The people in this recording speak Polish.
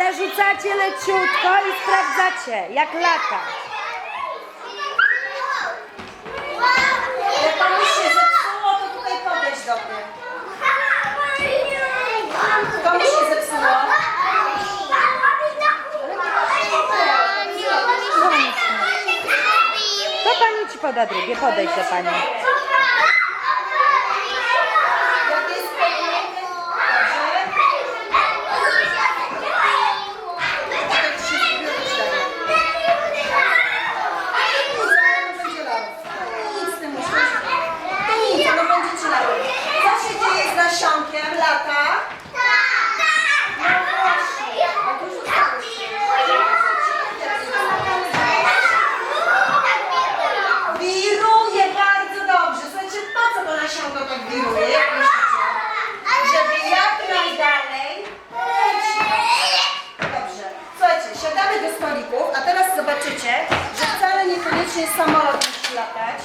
Ale rzucacie leciutko i sprawdzacie, jak lata. Jak komuś się zepsuło, to tutaj podejść do mnie. Komuś się zepsuło? To pani ci poda drugie, podejdź do pani. To tak wiruje? Jak myślicie? Żeby jak najdalej. Dobrze. Słuchajcie, siadamy do stolików, a teraz zobaczycie, że wcale niekoniecznie samolot musi latać.